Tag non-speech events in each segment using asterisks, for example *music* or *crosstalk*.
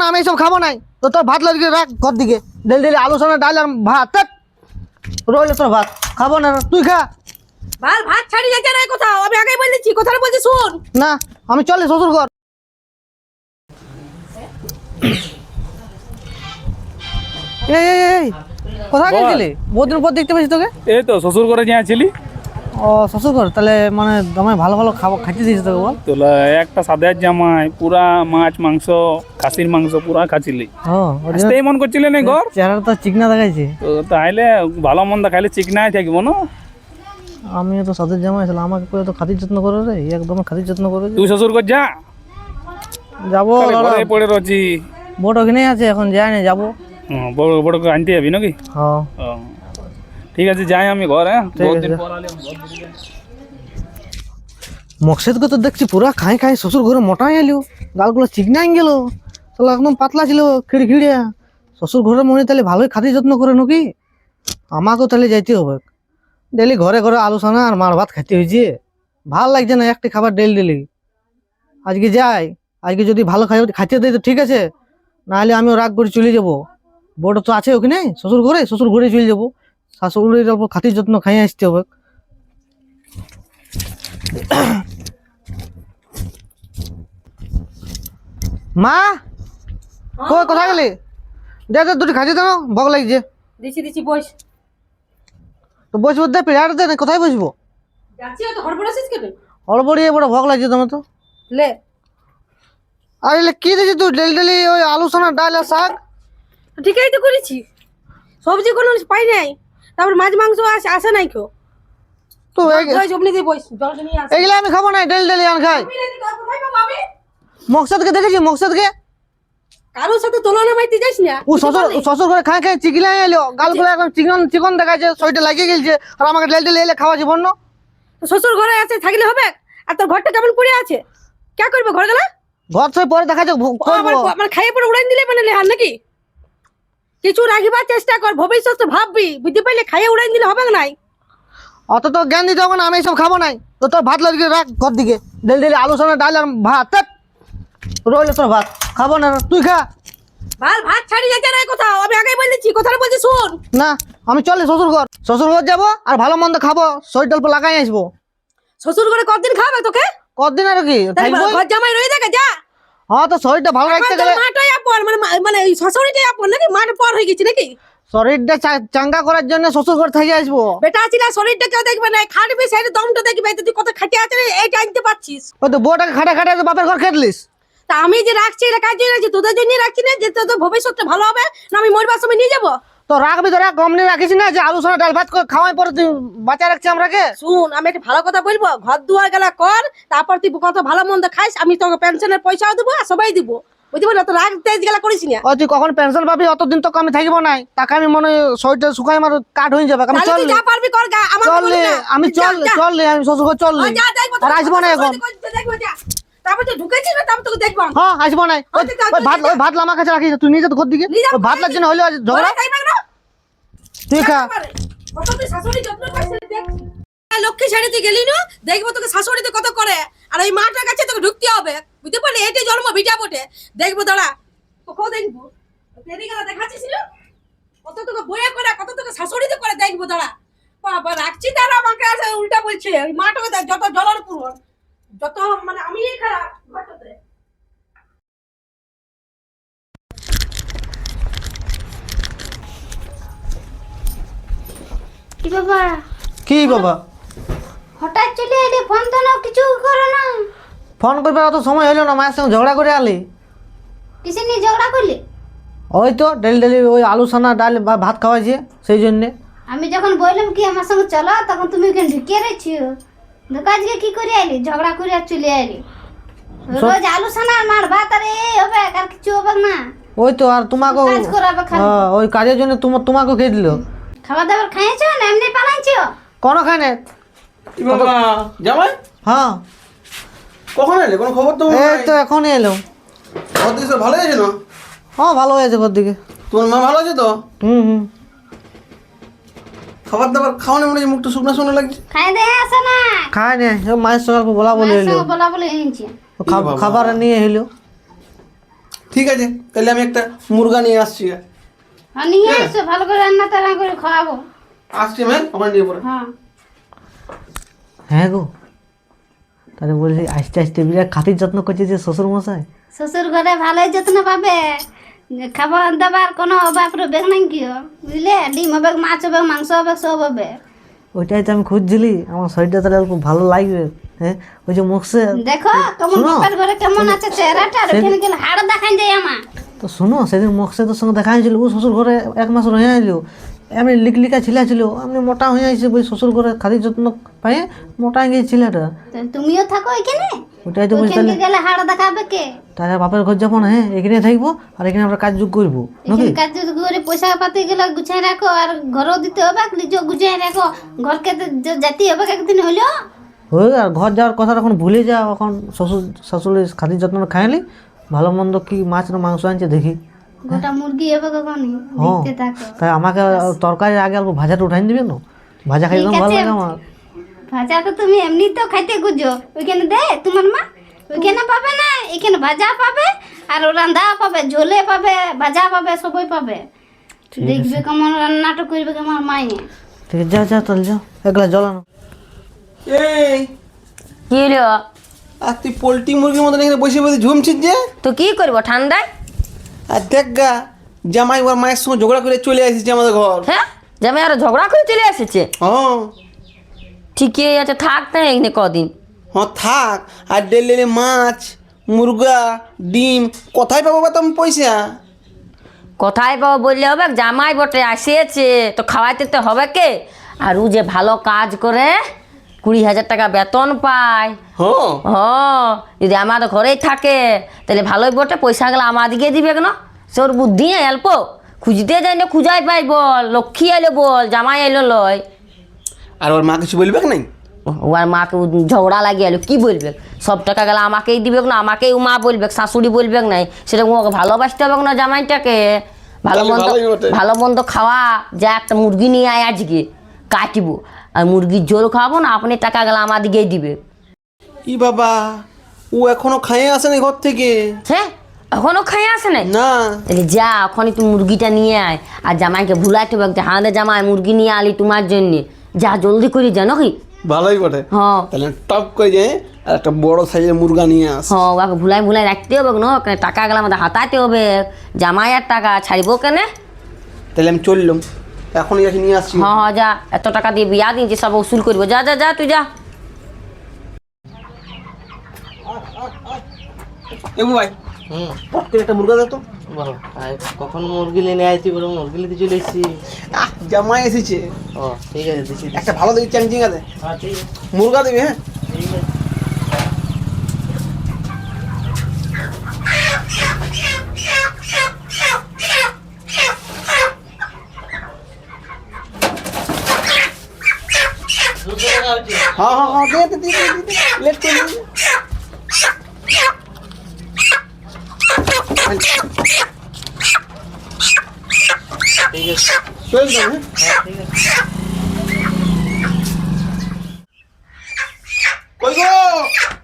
না আমি এইসব খাব নাই। তো তোর ভাত লাগিয়ে রাখ ঘর দিকে। ডেলি ডেলি আলোচনা ডাল আর ভাত। রইল তোর ভাত। খাব না তুই খা। ভালো ভাত ছাড়ি যাচ্ছে না কোথাও? আমি আগেই বলেছি কথাটা বলছি শুন। না আমি চলে শ্বশুর ঘর। এই কোথায়। গেছিলি? বহুদিন পর দেখতে পেয়েছি তোকে। এই তো শ্বশুর করে গিয়েছিলি ও শ্বশুর ঘর তাহলে মানে দমে ভালো ভালো খাবার খাইতে দিয়েছে তোকে বল। তোলা একটা সাদের জামাই পুরা মাছ মাংস খাসির মাংস পুরা খাচ্ছিলি। আসতেই মন করছিলে না ঘর? চেহারা তো চিকনা দেখাইছে। তো তাইলে ভালো মন্দ খাইলে চিকনাই থাকব না? আমিও তো সাদের জামা ছিল আমাকে করে তো খাতির যত্ন করে রে একদম খাতির যত্ন করে তুই শ্বশুর কর যা। যাব পড়ে রয়েছি। বোট ওখানেই আছে এখন যাই না যাব। বড় বড় আনতে যাবি নাকি? হ্যাঁ ঠিক আছে যাই আমি ঘরে হ্যাঁ? বহুদিন পর আলি। মকসেদকে তো দেখছি পুরা খাই খাই শ্বশুর ঘরে মোটাই এলো। গালগুলো চিকনাই গেল। তাহলে একদম পাতলা ছিল খিড়ে খিড়ে। শ্বশুর ঘরে মনে তাহলে ভালোই খাতির যত্ন করে নাকি? আমাকেও তাহলে যাইতে হবে। ডেলি ঘরে ঘরে আলোচনা আর মার ভাত খাইতে হয়েছে। ভালো লাগছে না একটি খাবার ডেলি ডেলি। আজকে যাই আজকে যদি ভালো খাই খাইতে দেয় তো ঠিক আছে। নাহলে আমিও রাগ করে চলে যাব। বড় তো আছে ওখানে শ্বশুর ঘরে শ্বশুর ঘরে চলে যাব। শাশুড়ির অল্প খাতির যত্ন খাইয়ে আসতে হবে। মা? কই কোথায় গেলি? দে দে দুটি খাইতে দাও ভোগ লাগছে। দিছি দিছি বস। তো বসবো দে পিড়ার দে না কোথায় বসবো? যাচ্ছি তো কেন? হড়বড়িয়ে বড় ভোগ লাগছে তোমার তো। লে। আরে কি দিছিস তুই? ডেলি ডেলি ওই আলু সোনা ডাল আর শাক? ঠিকই তো করেছি। সবজি কোনো পাই নাই। তারপর মাছ মাংস আসে আসে নাই কেউ। তো এগুলা আমি খাব না ডেলি ডেলি আন খাই। আমি? মকসদকে দেখেছি মকসদকে? কারোর সাথে তুলনা মাইতে যাস না। ও শ্বশুর শ্বশুর করে খাই খাই চিকলাই এলো গাল গালগুলো একদম চিকন চিকন দেখাচ্ছে শরীরটা লাগিয়ে গেছে আর আমাকে ডেলি ডেলি এলে খাওয়াছি বন্য শ্বশুর ঘরে আছে থাকলে হবে? আর তোর ঘরটা কেমন পড়ে আছে? কে করবে ঘর গেলা? ঘর ছয় পরে আমার করব। আমার খাইয়ে পরে উড়াই দিলে মানে লেহার নাকি? কিছু রাখিবার চেষ্টা কর ভবিষ্যৎ ভাববি বুঝতে পারলে খাইয়ে উড়াই দিলে হবে নাই? অত তো জ্ঞান দিতে হবে না আমি এইসব খাব নাই। তো তোর ভাত লাগিয়ে রাখ ঘর দিকে। ডেলি ডেলি আলু সোনা ডাল আর ভাত। রইল তোর ভাত। খাব না তুই খা। ভালো ভাত ছাড়ি যাচ্ছে না কোথাও আমি আগেই বলেছি কথাটা বলছি শুন। না আমি চলে শ্বশুর ঘর শ্বশুর ঘর যাব আর ভালো মন্দ খাব শরীর অল্প লাগাই আসব। শ্বশুর ঘরে কতদিন খাবে তোকে? কতদিন আর কি? ঘর জামাই রয়ে দেখে যা। হ্যাঁ তো শরীরটা ভালো রাখতে গেলে মাটাই আপন মানে মানে শাশুড়িটাই আপন নাকি? মাঠ পর হয়ে গেছে নাকি? শরীরটা চাঙ্গা করার জন্য শ্বশুর ঘর থেকে আসব। বেটা আছিলা শরীরটা কেউ দেখবে না। খাটবি সাইডে দমটা দেখবে। তুই কত খাটে আছে এই জানতে পারছিস। ও তো বউটাকে খাটে খাটে বাপের ঘর খেটলিস? তা আমি যে রাখছি এটা কাজ রাখছি? তোদের জন্য রাখছি না? যে তোদের ভবিষ্যৎটা ভালো হবে না আমি মরবার সময় নিয়ে যাব? তো রাখবি তো রাখ কমনি রাখিস না যে আলু সোনা ডাল ভাত খাওয়াই পরে তুই বাঁচা রাখছি আমরাকে। শুন আমি একটা ভালো কথা বলব? ঘর দুয়ার গেলা কর তারপর তুই কত ভালো মন্দ খাইস আমি তোকে পেনশনের পয়সাও দেবো আর সবাই দিব। বুঝতে পারলি? তো রাগ তেজ গেলা করিস না। ও তুই কখন পেনশন পাবি? অতদিন তো আমি থাকিব নাই। তাকে আমি মনে শরীরটা শুকাই আমার হয়ে যাবে। আমি যা পারবি কর গা আমার চললি আমি চল আমি শ্বশুর আর আসব না এখন। তারপর তুই ঢুকেছিস না তারপর তোকে দেখব হ্যাঁ আসব না। হ্যাঁ, ভাত ভাত কাছে রাখিস তুই নিজে ঘর দিকে। ওই ভাতলার জন্য হইল ঝগড়া? তুই খা। লক্ষ্মী ছেড়ে তুই গেলি দেখব তোকে শাশুড়িতে কত করে। আর ওই মাটার কাছে তোকে ঢুকতে হবে। বুঝতে পারলি? এটাই জন্ম ভিটা বটে। দেখব, দাঁড়া। তোকেও দেখব। তেরি গেলা দেখাচ্ছিস কত তোকে বইয়া করে, কত তোকে শাশুড়িতে করে দেখব, দাঁড়া। রাখছি তারা আমাকে উল্টা বলছে। ওই মাটাকে যত জলের পুরো। যত মানে আমি খারাপ ঘরটাতে কি বাবা কি বাবা? হঠাৎ চলে এলে ফোন তো না কিছু করো না। ফোন করবে অত সময় হইল না মায়ের সঙ্গে ঝগড়া করে আলি। কিসে নিয়ে ঝগড়া করলে? ওই তো ডেলি ডেলি ওই আলু সানা ডাল বা ভাত খাওয়াইছে সেই জন্যে। আমি যখন বললাম কি আমার সঙ্গে চলো তখন তুমি ওখানে ঢুকিয়ে রেছিও দেখো আজকে কি করে আইলি? ঝগড়া করে আর চলে আইলি। রোজ আলু সানা আর মার ভাত আর এই হবে আর কিছু হবে না। ওই তো আর তোমাকেও কাজ করাবে খালি। হ্যাঁ, ওই কাজের জন্য তোমাকেও খেয়ে দিল। খাবার দাবার খাইছো না এমনি পালাইছো? কোনো খানে কি বাবা? জামাই? হ্যাঁ। কখন এলে? কোনো খবর তো এই তো এখনই এলো। ঘর দিকে সব ভালো আছে না হ্যাঁ ভালো হয়েছে ঘর দিকে। তোমার মা ভালো আছে তো? হুম হুম। খাবার দাবার খাওয়ানো মনে মুখটা শুকনো শুকনো লাগছে। খাই দে আসে না খায় নি। মায়ের সঙ্গে বলা বলে এলো বলা বলে এনেছি খাবার নিয়ে এলো ঠিক আছে তাহলে আমি একটা মুরগা নিয়ে আসছি। হ্যাঁ নিয়ে এসো ভালো করে রান্না টান্না করে খাওয়াবো। আসছি ম্যাম ওখানে নিয়ে পরে হ্যাঁ। হ্যাঁ গো। তাহলে বলছি আস্তে আস্তে বিরাট খাতির যত্ন করছে যে শ্বশুর মশাই শ্বশুর ঘরে ভালোই যত্ন পাবে। খাবার দাবার কোনো অভাব রবে নাই কি বুঝলে? ডিম হবে মাছ হবে মাংস হবে সব হবে। ওইটাই তো আমি খুঁজছিলি। আমার শরীরটা তাহলে অল্প ভালো লাগবে। হ্যাঁ? ওই যে মুখসে দেখো কেমন। বাপের ঘরে কেমন আছে চেহারাটা আর ওখানে গেলে হাড় দেখাই যায় আমার। তো শোনো সেদিন মুখসে তোর সঙ্গে দেখা হয়েছিল ও শ্বশুর ঘরে এক মাস রয়ে আইলো। এমনি লিকলিকা ছিলা ছিল এমনি মোটা হয়ে আছে ওই শ্বশুর ঘরে খাতির যত্ন পাই মোটা গিয়ে ছেলেটা। তুমিও থাকো এখানে ওইটাই তো তাহলে গেলে হাড় দেখাবে কে? তাহলে বাপের ঘর যাব না হ্যাঁ এখানে থাকব আর এখানে আমরা কাজ যোগ করব নাকি? কাজ করে পয়সা পাতি গুলো গুছাই রাখো আর ঘরও দিতে হবে নিজেও গুছাই রাখো। ঘরকে যেতে হবে একদিন হলেও। হয়ে আর ঘর যাওয়ার কথা এখন ভুলে যাও এখন শ্বশুর শাশুড়ির খাতির যত্ন খাইলি ভালো মন্দ কি মাছ না মাংস আনছে দেখি। গোটা মুরগি হবে কখন দেখতে থাকো। তাই আমাকে তরকারির আগে অল্প ভাজাটা উঠাই দিবে না ভাজা খাই ঠিক ভালো লাগে আমার? ভাজা তো তুমি এমনি তো খাইতে গুজো ওইখানে দে তোমার মা। ওইখানে পাবে না এখানে ভাজা পাবে আর রান্ধা পাবে ঝোলে পাবে ভাজা পাবে সবই পাবে। দেখবে কেমন রান্নাটা করবে কেমন মাইনে। ঠিক যা যা তাহলে যাও একলা জল আনো। এই কি হলো? আর তুই পোলট্রি মুরগির মতন এখানে বসে বসে ঝুমছিস যে? তো কি করব ঠান্ডায়? আর দেখ গা জামাই ওর মায়ের সঙ্গে ঝগড়া করে চলে আসিস আমাদের ঘর। হ্যাঁ? জামাই আরও ঝগড়া করে চলে এসেছে হ্যাঁ। ঠিকই আছে এখানে কদিন। হ্যাঁ থাক। আর ডেলি ডেলি মাছ মুরগা ডিম কোথায় পাবো বা তুমি পয়সা? কোথায় পাবো বললে হবে? জামাই বটে আসিয়েছে। তো খাওয়াইতে তো হবে কে? আর ও যে ভালো কাজ করে কুড়ি হাজার টাকা বেতন পায়। হ্যাঁ যদি আমাদের ঘরেই থাকে তাহলে ভালোই বটে পয়সাগুলো আমাদিকে দিবে কেন? সে ওর বুদ্ধি অল্প। খুঁজতে যাই না খুঁজাই পাই বল লক্ষ্মী এলো বল জামাই এলো লয়। আর ওর মা কিছু বলবে নাই? ও আর মাকে ঝগড়া লাগিয়ে এলো কি বলবে? সব টাকা গেলে আমাকেই দিবে না আমাকেই ও মা বলবে শাশুড়ি বলবে নাই? সেরকম ওকে ভালোবাসতে হবে না জামাইটাকে? ভালো মন্দ ভালো মন্দ খাওয়া যা একটা মুরগি নিয়ে আয় আজকে কাটবো। আর মুরগির জোর খাওয়াবো না আপনি টাকা গেলে আমাদিকেই দিবে। ই বাবা ও এখনও খাইয়ে আসেনি ঘর থেকে? হ্যাঁ এখনও খাই আসে নাই? না। তাহলে যা ওখানে তুই মুরগিটা নিয়ে আয় আর জামাইকে ভুলাইতে হবে যে হাঁদে জামাই মুরগি নিয়ে আলি তোমার জন্যে। যা জলদি করে জানো কি ভালোই বটে। হ্যাঁ তাহলে টপ করে আর একটা বড় সাইজের মুরগা নিয়ে আস। হ্যাঁ ওকে ভুলাই ভুলাই রাখতে হবে না কেন টাকা গেলে আমাদের হাতাতে হবে। জামাই আর টাকা ছাড়বো কেনে? তাহলে আমি চললাম। এখনই এসে নিয়ে আসছি। হ্যাঁ হ্যাঁ যা এত টাকা দিয়ে বিয়া দিয়েছি সব উসুল করব। যা যা যা তুই যা। এবু ভাই পট করে একটা মুরগা দাও তো। বলো কখন মুরগি নিয়ে আইছি বলো মুরগি নিতে চলে এসেছি। আহ জামাই এসেছে। ও ঠিক আছে দিচ্ছি একটা ভালো দেখি চ্যাংচিং আছে হ্যাঁ ঠিক আছে। মুরগা দেবে হ্যাঁ? ঠিক আছে দুশো টাকা হচ্ছে হ্যাঁ হ্যাঁ হ্যাঁ দে দে দে দে, দে লেট করে দে। ঠিক আছে। চল যাও হ্যাঁ। হ্যাঁ ঠিক আছে। কই গো?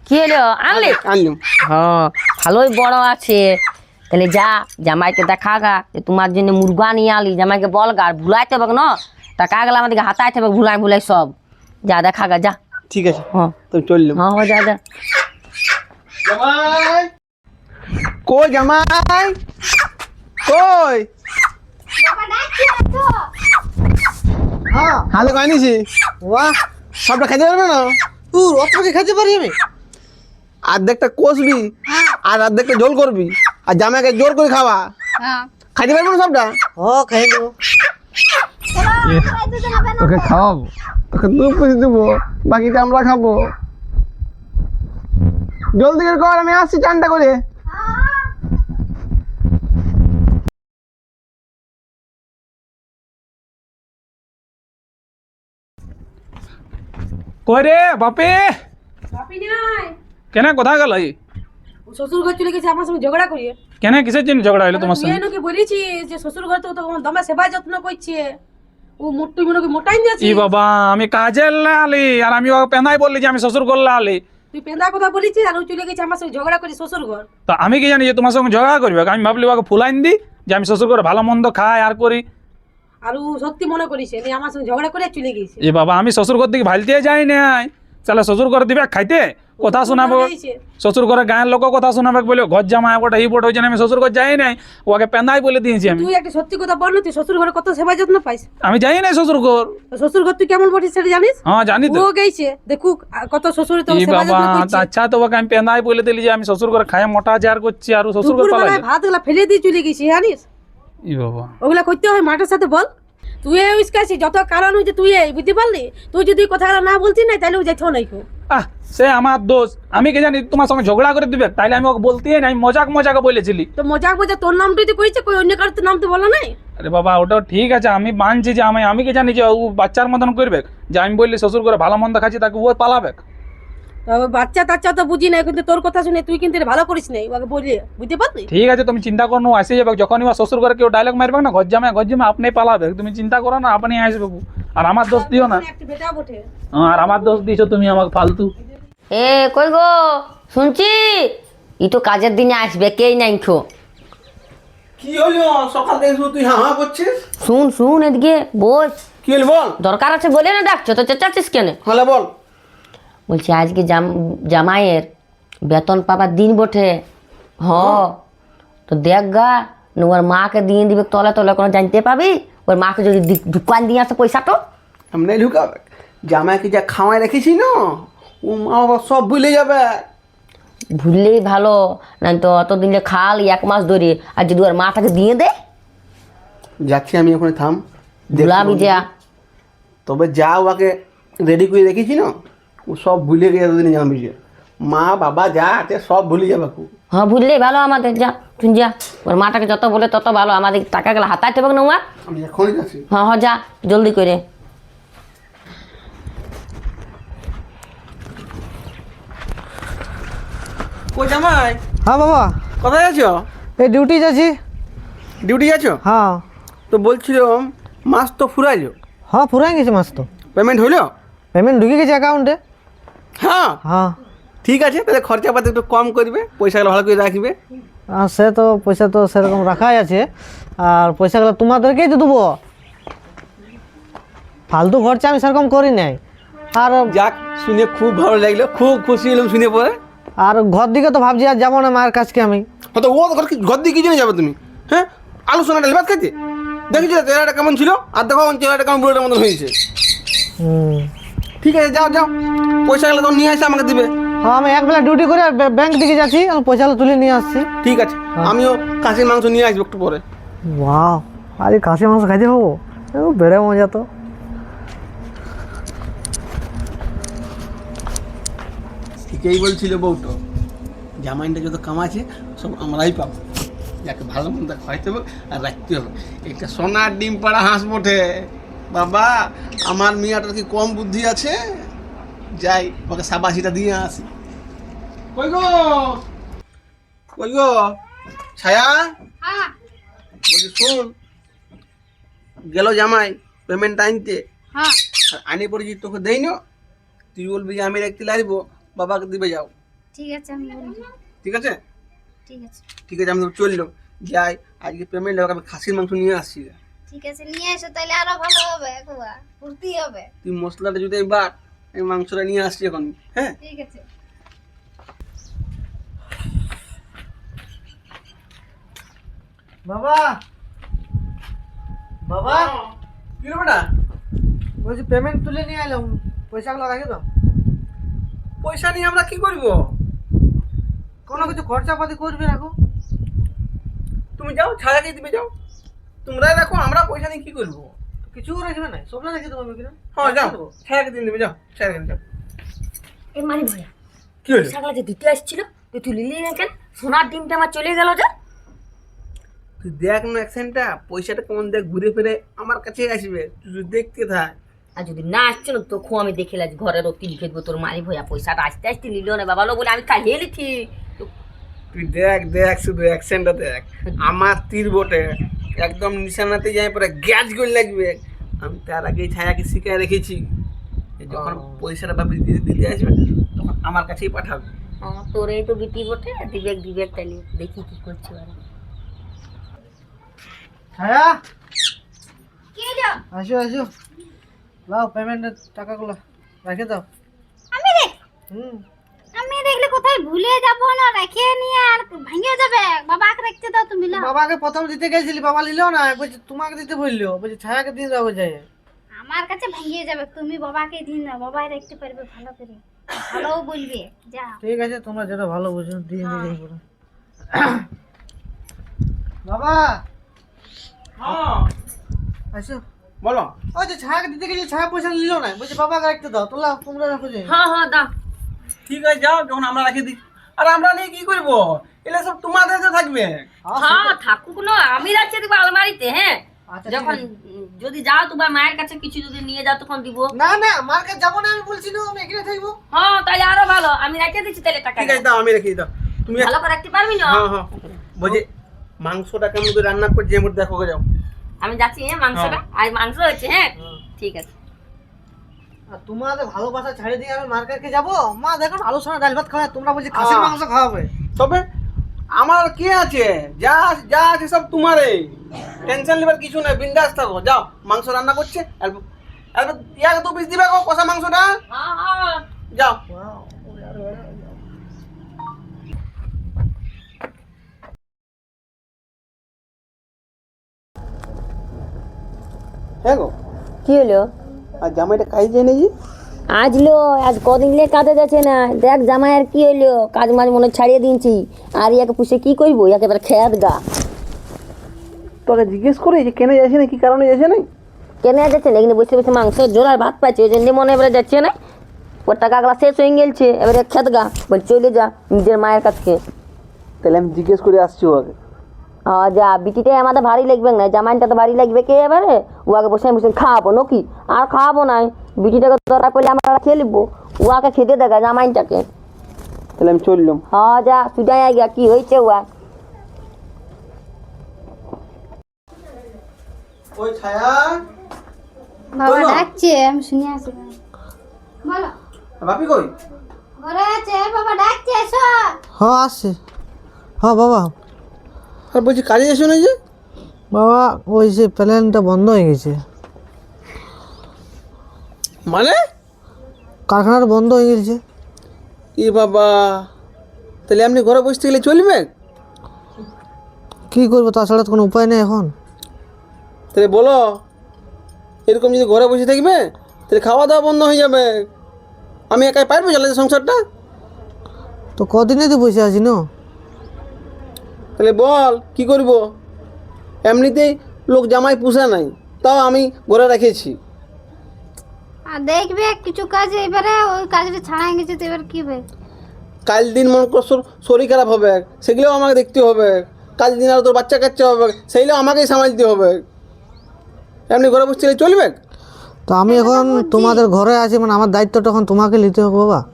কি হলো? আনলি? আনলাম। হ্যাঁ ভালোই বড় আছে। তাহলে যা জামাইকে দেখা গা যে তোমার জন্য মুরগা নিয়ে আলি। জামাইকে বল গা আর ভুলাইতে হবে না টাকা গেলে আমাদেরকে হাতাইতে হবে ভুলাই ভুলাই সব। যা দেখা গা যা। ঠিক আছে। হ্যাঁ তো চললাম হ্যাঁ হ্যাঁ, যা যা। জামাই! কই জামাই? কই? হ্যাঁ। হালে কয় নিছি বাহ সবটা খেতে পারবে না? তুই অতটাকে খেতে পারি আমি? অর্ধেকটা কষবি আর অর্ধেকটা জোল করবি। আর জামাইকে জোর করে খাওয়া। হ্যাঁ। খাইতে পারব না সবটা? ও খাই দেবো। তোকে খাওয়াবো। তোকে দু পিস দেবো বাকিটা আমরা খাব। জলদি করে কর আমি আসছি চানটা করে। কই রে বাপে? বাপি নাই। কেন কোথায় গেল? এই শ্বশুর ঘর চলে গেছে আমার সঙ্গে ঝগড়া করিয়ে। কেন কিসের জন্য ঝগড়া হলো তোমার সঙ্গে? বলেছি যে শ্বশুর ঘর তো তখন দমে সেবা যত্ন করছে। ও মোট্টু মনে মোটাই যাচ্ছে ই বাবা আমি কাজের লালি আর আমি ওকে পেনাই বললি যে আমি শ্বশুর ঘর লালি। তুই পেন্দা কথা বলেছিস আর ও চলে গেছে আমার সঙ্গে ঝগড়া করে শ্বশুর ঘর তো আমি কি জানি যে তোমার সঙ্গে ঝগড়া করবে? আমি ভাবলি ওকে ফুলাইন দি যে আমি শ্বশুর ঘর ভালো মন্দ খাই আর করি। আর ও সত্যি মনে করিস আমার সঙ্গে ঝগড়া করে চলে গেছে। এ বাবা আমি শ্বশুর ঘর থেকে ভালতে যাই নাই। তাহলে শ্বশুর করে দিবে খাইতে কথা শোনাবো। শ্বশুর ঘরে গায়ের লোক কথা শোনাবে বলে ঘর জামা বটে এই বটে আমি শ্বশুর ঘর যাই নাই ওকে পেন্দাই বলে দিয়েছি আমি। তুই একটা সত্যি কথা বল না তুই শ্বশুর ঘরে কত সেবা যত্ন পাইস আমি যাই নাই শ্বশুর ঘর শ্বশুর ঘর তুই কেমন বটিস সেটা জানিস হ্যাঁ জানি তো। ও গেছে দেখুক কত শ্বশুর তো সেবা যত্ন করছে আচ্ছা তো ওকে আমি পেন্দাই বলে দিলি যে আমি শ্বশুর ঘরে খাই মোটা জার করছি আর শ্বশুর ঘর পালাই বেলায় ভাতগুলা ফেলে দিয়ে চলে গেছি জানিস ই বাবা। ওগুলা করতে হয় মাঠের সাথে বল। তুই উস্কাইছি যত কারণ হয়েছে তুই এই বুঝতে পারলি? তুই যদি কথা না বলছিস না তাহলে ও যেত নাই কো। আহ সে আমার দোষ। আমি কি জানি তোমার সঙ্গে ঝগড়া করে দিবে? তাইলে আমি ওকে বলতেই নাই আমি মজাক মজাকে বলেছিলি। তো মজাক মজা তোর নামটাই তো করেছে কই অন্য কারোর নাম তো বলো নাই? আরে বাবা ওটাও ঠিক আছে আমি মানছি যে আমি আমি কি জানি যে ও বাচ্চার মতন করবে। যে আমি বললি শ্বশুর করে ভালো মন্দ খাচ্ছি তাকে ও পালাবে। তবে বাচ্চা টাচ্চা তো বুঝি নাই কিন্তু তোর কথা শুনে তুই কিন্তু ভালো করিস নাই ওকে বলি বুঝতে পারলি? ঠিক আছে তুমি চিন্তা করো আসে যাবে। যখনই ও শ্বশুর করে কেউ ডায়লগ মারবে না ঘর জামাই ঘর জামাই আপনি পালাবে। তুমি চিন্তা করো না আপনি আসবে। আর আমার দোষ দিও না। একটা বেটা বটে। হ্যাঁ, আর আমার দোষ দিয়েছ তুমি আমাকে ফালতু। এ কই গো? শুনছি? ই তো কাজের দিনে আসবে কেই নাই খো কি হলো? সকাল থেকে তুই হা হা করছিস? শুন শুন এদিকে বস। কি হলো বল? দরকার আছে বলে না ডাকছো তো চেঁচাচ্ছিস কেন? হলে বল। বলছি আজকে জাম জামাইয়ের বেতন পাবার দিন বটে। হ। তো দেখ গা ওর মাকে দিয়ে দিবে তলে তলে কোনো জানতে পাবি? ওর মাকে যদি দোকান দিয়ে আসে পয়সা তো? সামনে ঢুকাবে। জামাইকে যা খাওয়াই রেখেছি না ও মা বাবা সব ভুলে যাবে। ভুললেই ভালো না তো অত দিনে খাল এক মাস ধরে আর যদি ওর মা তাকে দিয়ে দে? যাচ্ছি আমি ওখানে থাম। ভুলাবি যা। তবে যা ওকে রেডি করে রেখেছি না ও সব ভুলে গেছে এতদিনে জানবি যে মা বাবা যা আছে সব ভুলে যাবে খুব। হ্যাঁ ভুললেই ভালো আমাদের যা তুই যা। ওর মাটাকে যত বলে তত ভালো আমাদের টাকাগুলো হাতাইতে পারবে না ওয়া আমি এখনই যাচ্ছি। হ্যাঁ হ্যাঁ যা জলদি করে। ও জামাই হ্যাঁ বাবা। কোথায় আছো? এই ডিউটি যাচ্ছি ডিউটি আছো? হ্যাঁ। তো বলছিলাম মাস তো ফুরাইলো। হ্যাঁ পুরাই গেছে মাস তো। পেমেন্ট হইল? পেমেন্ট ঢুকে গেছে অ্যাকাউন্টে হ্যাঁ। হ্যাঁ। ঠিক আছে তাহলে খরচাপাতি একটু কম করবে পয়সাগুলো ভালো করে রাখবে। আর সে তো পয়সা তো সেরকম রাখাই আছে। আর পয়সাগুলো তোমাদেরকেই তো দেবো। ফালতু খরচা আমি সেরকম করি নাই। আর যাক শুনে খুব ভালো লাগল খুব খুশি হলাম শুনে পরে। আর ঘর দিকে তো ভাবছি আর যাব না মায়ের কাছকে আমি। হয়তো ও ঘর ঘর দিকে কি জন্য যাবে তুমি? হ্যাঁ আলু সোনা ডাল ভাত খাইতে? দেখেছি চেহারাটা কেমন ছিল? আর দেখো চেহারাটা কেমন বুড়োটার মতন হয়েছে। হুম। ঠিক আছে যাও যাও। পয়সা গেলে তখন নিয়ে আসে আমাকে দিবে। হ্যাঁ আমি একবেলা ডিউটি করে ব্যাংক দিকে যাচ্ছি আমি পয়সাগুলো তুলে নিয়ে আসছি। ঠিক আছে আমিও কাশির মাংস নিয়ে আসব একটু পরে। ওয়াও আরে খাসি মাংস খাইতে হব ও বেড়ে মজা তো। ঠিকই বলছিল বউটো জামাইনটা যত কামাচ্ছে সব আমরাই পাবো। যাকে ভালো মন্দ খাইতে হবে আর রাখতে হবে। একটা সোনার ডিম পাড়া হাঁস বটে। বাবা আমার মিয়াটার কি কম বুদ্ধি আছে? যাই ওকে সাবাসিটা দিয়ে আসি। কই গো? কই গো? ছায়া? বলছি শুন গেল জামাই পেমেন্ট আনতে। হ্যাঁ। আর আনি পরে যদি তোকে দেই না? তুই বলবি যে আমি রাখতে লাগবো বাবাকে দিবে যাও। ঠিক আছে আমি ঠিক আছে? ঠিক আছে। ঠিক আছে আমি তো চলল যাই আজকে পেমেন্ট আমি খাসির মাংস নিয়ে আসছি। ঠিক আছে নিয়ে এসো তাহলে আরও ভালো হবে একুয়া ফুর্তি হবে। তুই মশলাটা যদি বাট আমি মাংসটা নিয়ে আসছি এখন হ্যাঁ? ঠিক আছে। বাবা! বাবা! কি রে বেটা? বলছি পেমেন্ট তুলে নিয়ে এলাম পয়সাগুলো রাখি তো। পয়সা নিয়ে আমরা কি করব? কোনো কিছু খরচাপাতি করবি রাখো তুমি যাও ছাড়া দিয়ে দিবে যাও। তোমরাই রাখো আমরা পয়সা নিয়ে কি করব? কিছু রাখবে না সব রেখে দেবো কিনা? হ্যাঁ যাও। ছায়াকে দিন দেবে যাও ছায়াকে দিন যাও। এ মানে ভাইয়া কি হলো পয়সাগুলো যে দিতে আসছিল তুই তুই লিলি না কেন? সোনার ডিমটা আমার চলে গেল যা। তুই দেখ না অ্যাকশনটা পয়সাটা কেমন দেখ ঘুরে ফিরে আমার কাছে আসবে তুই দেখতে থাক। আর যদি না আসছে না তখন আমি দেখে লাগছি ঘরের রক্তি লিখে দেবো তোর মারি ভয়া পয়সাটা আসতে আসতে নিল না বাবা বলে আমি খাইয়ে লিখি তুই দেখ দেখ শুধু অ্যাকশনটা দেখ। *laughs* আমার তীর বটে। একদম নিশানাতে যাই পরে গ্যাস গোল লাগবে। আমি তার আগে ছায়াকে শিখায় রেখেছি। যখন পয়সাটা বাপি দিতে দিতে আসবে তখন আমার কাছেই পাঠাবে। আমার তোর এই তো বিটি বটে? দিবেক দিবেক তাইলে দেখি কি করছে ওরা। ছায়া? আসো আসো। লাও পেমেন্টের টাকাগুলো। রেখে দাও। আমি হুম। ভুলে যাব না রেখে নিয়ে আর ভেঙে যাবে। বাবাকে রাখতে দাও তুমি না বাবাকে প্রথম দিতে গেছিলি বাবা না বলছি তোমাকে দিতে বলল বলছি ছায়াকে যাই আমার কাছে ভেঙে যাবে তুমি বাবাকে দিন না বাবাই রাখতে পারবে ভালো করে। ভালো বলবে যা ঠিক আছে তোমরা যেটা ভালো বুঝো দিয়ে দিয়ে করো বাবা! আসো। বলো। ওই যে ছায়াকে দিতে গেছি ছায়া পয়সা নিল না বলছি বাবাকে রাখতে দাও তোলা তোমরা রাখো যাই হ্যাঁ হ্যাঁ দাও। ঠিক আছে যাও যখন আমরা রাখি দিই। আর আমরা নিয়ে কি করব? এগুলো সব তোমাদের কাছে থাকবে। হ্যাঁ থাকুক না আমি রাখছি দিব আলমারিতে হ্যাঁ? আচ্ছা, যখন যদি যাও তোমার মায়ের কাছে কিছু যদি নিয়ে যাও তখন দিব। না না মার্কেট যাব না আমি বলছি না আমি এখানে থাকব। হ্যাঁ তাহলে আরও ভালো আমি রেখে দিচ্ছি তাহলে টাকা ঠিক আছে দাও আমি রেখে দাও। তুমি ভালো করে রাখতে পারবি না? হ্যাঁ হ্যাঁ। বলছি মাংসটা কেমন করে রান্না করছি এমন দেখো যাও। আমি যাচ্ছি হ্যাঁ মাংসটা। আর মাংস হচ্ছে হ্যাঁ। ঠিক আছে। আর তোমাদের ভালোবাসা ছাড়ে দিয়ে আমি মার্কেটকে যাব? মা দেখো আলোচনা ডাল ভাত খাওয়া তোমরা বলছি খাসির মাংস খাওয়াবে। তবে আমার কে আছে? যা যা আছে সব তোমারই। টেনশন নেবার কিছু নেই বিন্দাস থাকো। যাও মাংস রান্না করছে ইয়াকে দু পিস দিবে গো কষা মাংসটা। হ্যাঁ হ্যাঁ যাও। হ্যাঁ গো কি হলো? আর জামাইটা কাজ নাকি? আজ লো আজ কদিন লে কাজে যাচ্ছে না। দেখ জামাই আর কি হইল কাজ মাঝ মনে ছাড়িয়ে দিনছি। আর ইয়াকে পুষে কি করব ইয়াকে এবার খেয়াত গা। তোকে জিজ্ঞেস করে যে কেন যাচ্ছে না কি কারণে যাচ্ছে না কেন যাচ্ছে না এখানে বসে বসে মাংস জোর আর ভাত পাচ্ছে ওই জন্য মনে এবারে যাচ্ছে না। ওর টাকাগুলো শেষ হয়ে গেছে এবারে খেত গা। বল চলে যা নিজের মায়ের কাছে তাহলে আমি জিজ্ঞেস করে আসছি ওকে যা বিটিটাই আমাদের ভারী লাগবে না জামাইনটা তো ভারী লাগবে কে এবারে? ওকে বসে বসে খাওয়াবো নাকি? আর খাওয়াবো না বিটিটাকে দরকার পড়লে আমরা খেয়ে নিবো। ওয়াকে খেতে দেখা জামাইনটাকে। তাহলে আমি চললাম। হ্যাঁ যা সুজাই গিয়া কি হয়েছে ওয়া? ওই ছায়া। বাবা ডাকছে আমি শুনে আসি বলো। বাপি কই? ঘরে আছে বাবা ডাকছে এসো। হ্যাঁ আসছে হ্যাঁ বাবা। আর বলছি কাজে এসো না যে? বাবা ওই যে প্ল্যানটা বন্ধ হয়ে গেছে। মানে? কারখানাটা বন্ধ হয়ে গেছে। এ বাবা তাহলে আপনি ঘরে বসতে গেলে চলবে? কি করব তাছাড়া তো কোনো উপায় নেই এখন। তাহলে বলো এরকম যদি ঘরে বসে থাকবে তাহলে খাওয়া দাওয়া বন্ধ হয়ে যাবে। আমি একাই পারব চালাতে সংসারটা? তো কদিনে তো বসে আছি না? তাহলে বল কি করব? এমনিতেই লোক জামাই পুষে নাই তাও আমি ঘরে রেখেছি। আর দেখবে কিছু কাজ এবারে ওই কাজটা ছাড়াই গেছে তো এবার কি হবে? কাল দিন মন কর শর- শরীর খারাপ হবে সেগুলোও আমাকে দেখতে হবে। কাল দিন আর তোর বাচ্চা কাচ্চা হবে সেইগুলো আমাকেই সামাল দিতে হবে। এমনি ঘরে বসে চলবে? তো আমি এখন তোমাদের ঘরে আছি মানে আমার দায়িত্বটা এখন তোমাকে নিতে হবে বাবা।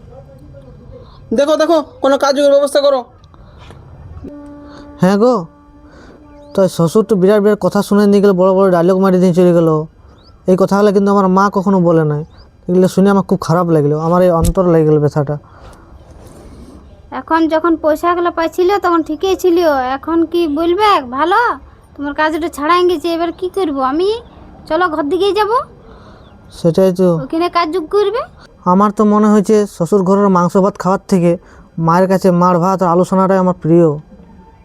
দেখো দেখো কোনো কাজের ব্যবস্থা করো। হ্যাঁ গো। তো শ্বশুর তো বিরাট বিরাট কথা শুনে নিয়ে গেলো বড় বড় ডায়লগ মারি দিয়ে চলে গেলো। এই কথাগুলো কিন্তু আমার মা কখনো বলে নাই। এগুলো শুনে আমার খুব খারাপ লাগল আমার এই অন্তর লেগে গেলো ব্যথাটা। এখন যখন পয়সাগুলো পাইছিল তখন ঠিকই ছিল এখন কি বলবে? ভালো? তোমার কাজটা ছাড়াই গেছে এবার কি করব আমি? চলো ঘর দিকেই যাব। সেটাই তো। ওখানে কাজ যোগ করবে? আমার তো মনে হয়েছে শ্বশুর ঘরের মাংস ভাত খাওয়ার থেকে মায়ের কাছে মার ভাত আর আলোচনাটাই আমার প্রিয়।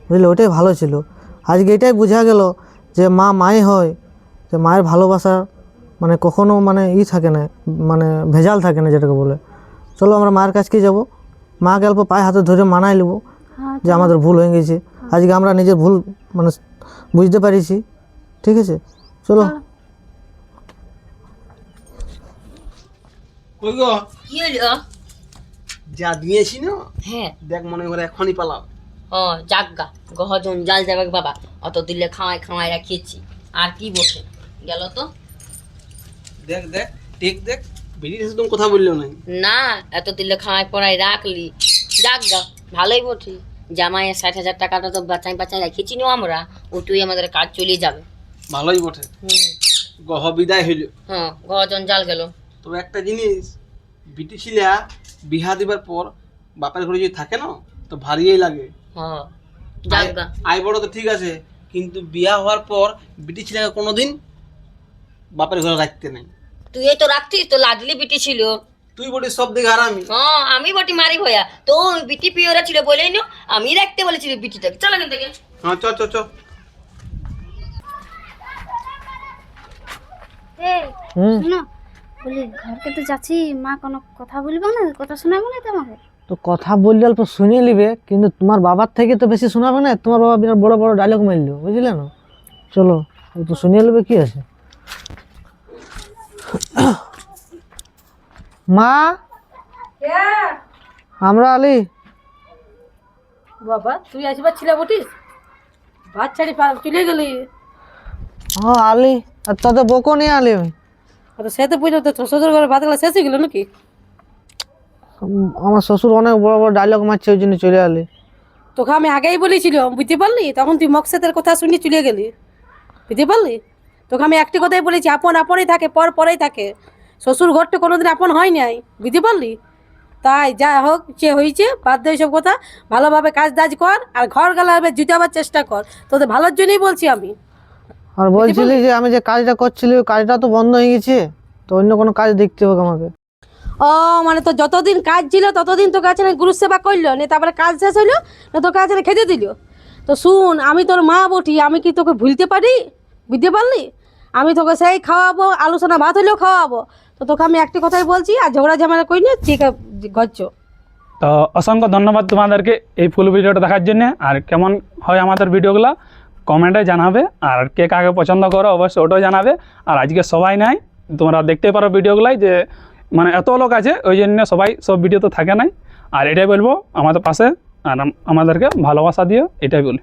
বুঝলে ওটাই ভালো ছিল। আজকে এটাই বোঝা গেল যে মা মায়ে হয় যে মায়ের ভালোবাসা মানে কখনো মানে ই থাকে না মানে ভেজাল থাকে না যেটাকে বলে। চলো আমরা মায়ের কাছকে যাব? মা গল্প পায়ে হাতে ধরে মানাই নেব যে আমাদের ভুল হয়ে গেছে। আজকে আমরা নিজের ভুল মানে বুঝতে পারিছি ঠিক আছে? চলো। কই গো? কি হলো যা দিয়েছি না? হ্যাঁ। দেখ মনে করে এখনই পালাও। ও যাক গা গহজন জাল যাবে বাবা। অত দিলে খাওয়াই খাওয়াই রাখিয়েছি আর কি বসে? গেল তো? দেখ দেখ ঠিক দেখ। বেরিয়ে এসে তুমি কথা বললেও নাই না এত দিলে খাওয়াই পড়াই রাখলি। যাক গা ভালোই বটে। জামাইয়ের ষাট হাজার টাকাটা তো বাঁচাই বাঁচাই রেখেছি নো আমরা। ওটুই আমাদের কাজ চলে যাবে। ভালোই বটে। গহ বিদায় হইল। হ্যাঁ গহজন জাল গেল। তবে একটা জিনিস বিটি ছিলা বিহা দিবার পর বাপের ঘরে যদি থাকে না তো ভারীই লাগে। আই বড় তো ঠিক আছে কিন্তু বিয়া হওয়ার পর বিটি ছিলাকে কোনোদিন বাপের ঘরে রাখতে নেই। তুই এই তো রাখতিস তো লাডলি বিটি ছিল। তুই বলি সব দেখে হারামি হ্যাঁ আমি বটি মারি ভয়া। তো বিটি পিওরা ছিল বলেই না আমি রাখতে বলেছি বিটিটাকে। চলো এখান থেকে। হ্যাঁ চ চ চ। এই শোনো বলি ঘরকে তো যাচ্ছি মা কোনো কথা বলবে না কথা শোনাবো না তোমাকে? তো কথা বললে অল্প শুনিয়ে নিবে কিন্তু তোমার বাবার থেকে তো বেশি শোনাবে না তোমার বাবা বিরাট বড় বড় ডায়লগ মারলো বুঝলে না? চলো তো শুনিয়ে নেবে কি আছে? মা? আমরা আলি। বাবা তুই আসবার ছিল বটিস? ভাত ছাড়ি পা- চলে গেলি। ও আলি আর তাতে বকো নিয়ে আলি আর সে তো বুঝলো তো শ্বশুর ঘরে ভাত গেলা শেষ হয়ে গেল নাকি? আমার শ্বশুর অনেক বড় বড় ডায়লগ মারছে ওই জন্য চলে আলি তোকে আমি আগেই বলেছিলাম বুঝতে পারলি? তখন তুই মকসেদের কথা শুনে চলে গেলি। বুঝতে পারলি? তোকে আমি একটি কথাই বলেছি আপন আপনই থাকে পর পরেই থাকে। শ্বশুর ঘরটা কোনোদিন আপন হয় নাই বুঝতে পারলি? তাই যা হোক যে হয়েছে বাদ দে সব কথা। ভালোভাবে কাজ দাজ কর আর ঘর গালাবে জুটাবার চেষ্টা কর। তোদের ভালোর জন্যই বলছি আমি। আর বলছিলি যে আমি যে কাজটা করছিলি ওই কাজটা তো বন্ধ হয়ে গেছে তো অন্য কোনো কাজ দেখতে হবে আমাকে। ও মানে তো যতদিন কাজ ছিল, ততদিন তোর কাছে গুরু সেবা করল, নিয়ে তারপরে কাজ শেষ হইল না তোর কাছে খেতে দিল। তো শুন, আমি তোর মা বটি, আমি কি তোকে ভুলতে পারি? বুঝতে পারলি? আমি তোকে সেই খাওয়াবো, আলোচনা ভাত হলেও খাওয়াবো। তো তোকে আমি একটি কথাই বলছি, আর ঝগড়া ঝামেলা করি না, ঠিক গচ্ছ তো অসংখ্য ধন্যবাদ তোমাদেরকে এই ফুল ভিডিওটা দেখার জন্য, আর কেমন হয় আমাদের ভিডিওগুলো কমেন্টে জানাবে, আর কে কাকে পছন্দ করো অবশ্যই ওটাও জানাবে। আর আজকে সবাই নাই, তোমরা দেখতে পারো ভিডিওগুলাই যে মানে এত লোক আছে, ওই জন্য সবাই সব ভিডিও তো থাকে নাই। আর এটাই বলব, আমাদের পাশে, আর আমাদেরকে ভালোবাসা দিও, এটাই বলি।